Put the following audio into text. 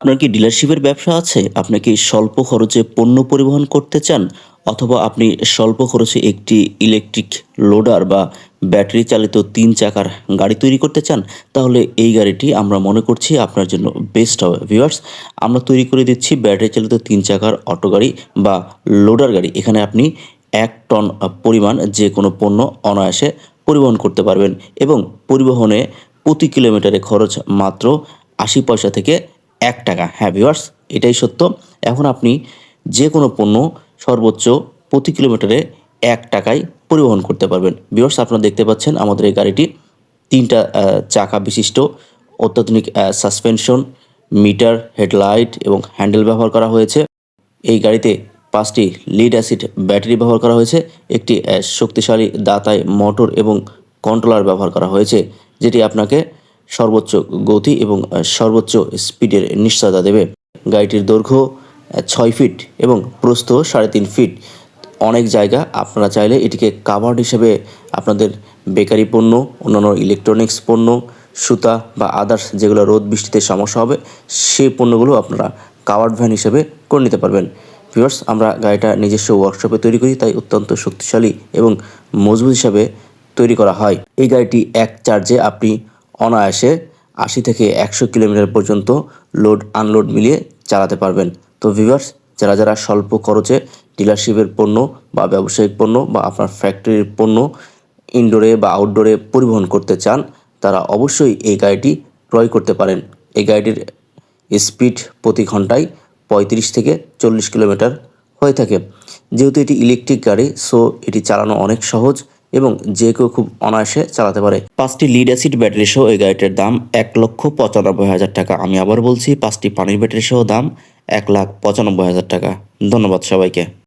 আপনার কি ডিলারশিপের ব্যবসা আছে? আপনি কি স্বল্প খরচে পণ্য পরিবহন করতে চান? অথবা আপনি স্বল্প খরচে একটি ইলেকট্রিক লোডার বা ব্যাটারি চালিত তিন চাকার গাড়ি তৈরি করতে চান? তাহলে এই গাড়িটি আমরা মনে করছি আপনার জন্য বেস্ট হবে। ভিউয়ার্স আমরা তৈরি করে দিচ্ছি ব্যাটারি চালিত তিন চাকার অটো গাড়ি বা লোডার গাড়ি। এখানে আপনি এক টন পরিমাণ যে কোনো পণ্য অনায়াসে পরিবহন করতে পারবেন এবং পরিবহনে প্রতি কিলোমিটারে খরচ মাত্র আশি পয়সা থেকে এক টাকা। হ্যাঁ ভিউয়ার্স এটাই সত্য। এখন আপনি যে কোনো পণ্য সর্বোচ্চ প্রতি কিলোমিটারে এক টাকায় পরিবহন করতে পারবেন। ভিউয়ার্স আপনারা দেখতে পাচ্ছেন আমাদের এই গাড়িটি তিনটা চাকা বিশিষ্ট, অত্যাধুনিক সাসপেনশন মিটার হেডলাইট এবং হ্যান্ডেল ব্যবহার করা হয়েছে। এই গাড়িতে পাঁচটি লিড অ্যাসিড ব্যাটারি ব্যবহার করা হয়েছে। একটি শক্তিশালী দাতায় মোটর এবং কন্ট্রোলার ব্যবহার করা হয়েছে, যেটি আপনাকে সর্বোচ্চ গতি এবং সর্বোচ্চ স্পিডের নিশ্চয়তা দেবে। গাড়িটির দৈর্ঘ্য ছয় ফিট এবং প্রস্থ সাড়ে তিন ফিট। অনেক জায়গা আপনারা চাইলে এটিকে কাভার্ড হিসেবে আপনাদের বেকারি পণ্য, অন্যান্য ইলেকট্রনিক্স পণ্য, সুতা বা আদার্স যেগুলো রোদ বৃষ্টিতে সমস্যা হবে সেই পণ্যগুলো আপনারা কাভার্ড ভ্যান হিসেবে করে নিতে পারবেন। ভিউয়ার্স, আমরা গাড়িটা নিজস্ব ওয়ার্কশপে তৈরি করি, তাই অত্যন্ত শক্তিশালী এবং মজবুত হিসাবে তৈরি করা হয়। এই গাড়িটি এক চার্জে আপনি অনায়াসে আশি থেকে একশো কিলোমিটার পর্যন্ত লোড, আনলোড মিলিয়ে চালাতে পারবেন। তো ভিউয়ার্স, যারা যারা স্বল্প খরচে ডিলারশিপের পণ্য বা ব্যবসায়িক পণ্য বা আপনার ফ্যাক্টরির পণ্য ইনডোরে বা আউটডোরে পরিবহন করতে চান, তারা অবশ্যই এই গাড়িটি ক্রয় করতে পারেন। এই গাড়িটির স্পিড প্রতি ঘন্টায় পঁয়ত্রিশ থেকে চল্লিশ কিলোমিটার হয়ে থাকে। যেহেতু এটি ইলেকট্রিক গাড়ি, সো এটি চালানো অনেক সহজ। এবং যে কেউ খুব অনায়াসে চালাতে পারে। পাঁচটি লিড অ্যাসিড ব্যাটারি সহ এই গাড়িটির দাম এক লক্ষ পঁচানব্বই হাজার টাকা। আমি আবার বলছি, পাঁচটি পানির ব্যাটারি সহ দাম এক লাখ পঁচানব্বই হাজার টাকা। ধন্যবাদ সবাইকে।